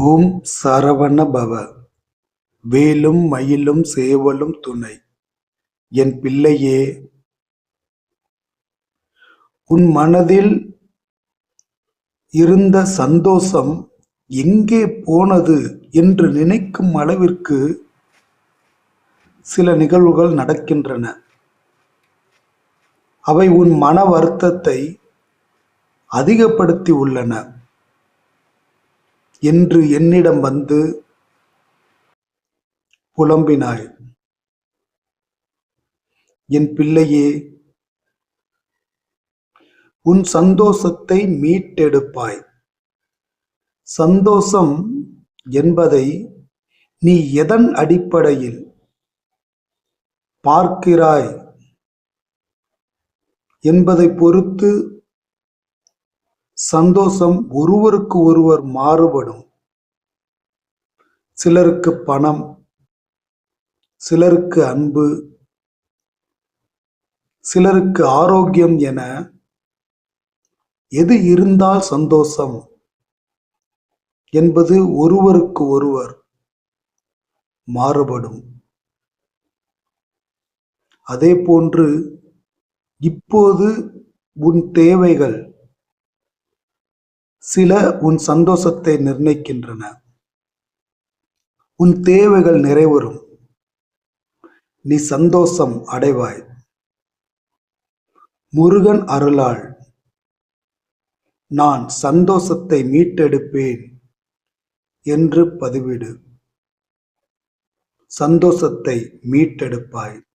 ஓம் சரவண பவ வேலும் மயிலும் சேவலும் துணை. என் பிள்ளையே உன் மனதில் இருந்த சந்தோஷம் எங்கே போனது என்று நினைக்கும் அளவிற்கு சில நிகழ்வுகள் நடக்கின்றன. அவை உன் மன வருத்தத்தை அதிகப்படுத்தி உள்ளன. என்று என்னிடம் வந்து புலம்பினாய் என் பிள்ளையே உன் சந்தோஷத்தை மீட்டெடுப்பாய். சந்தோஷம் என்பதை நீ எதன் அடிப்படையில் பார்க்கிறாய் என்பதை பொறுத்து சந்தோஷம் ஒருவருக்கு ஒருவர் மாறுபடும். சிலருக்கு பணம் சிலருக்கு அன்பு சிலருக்கு ஆரோக்கியம் என எது இருந்தால் சந்தோஷம் என்பது ஒருவருக்கு ஒருவர் மாறுபடும். அதே போன்று இப்போது உன் தேவைகள் சில உன் சந்தோஷத்தை நிர்ணயிக்கின்றன. உன் தேவைகள் நிறைவரும் நீ சந்தோஷம் அடைவாய். முருகன் அருளால் நான் சந்தோஷத்தை மீட்டெடுப்பேன் என்று பதிவிடு. சந்தோஷத்தை மீட்டெடுப்பாய்.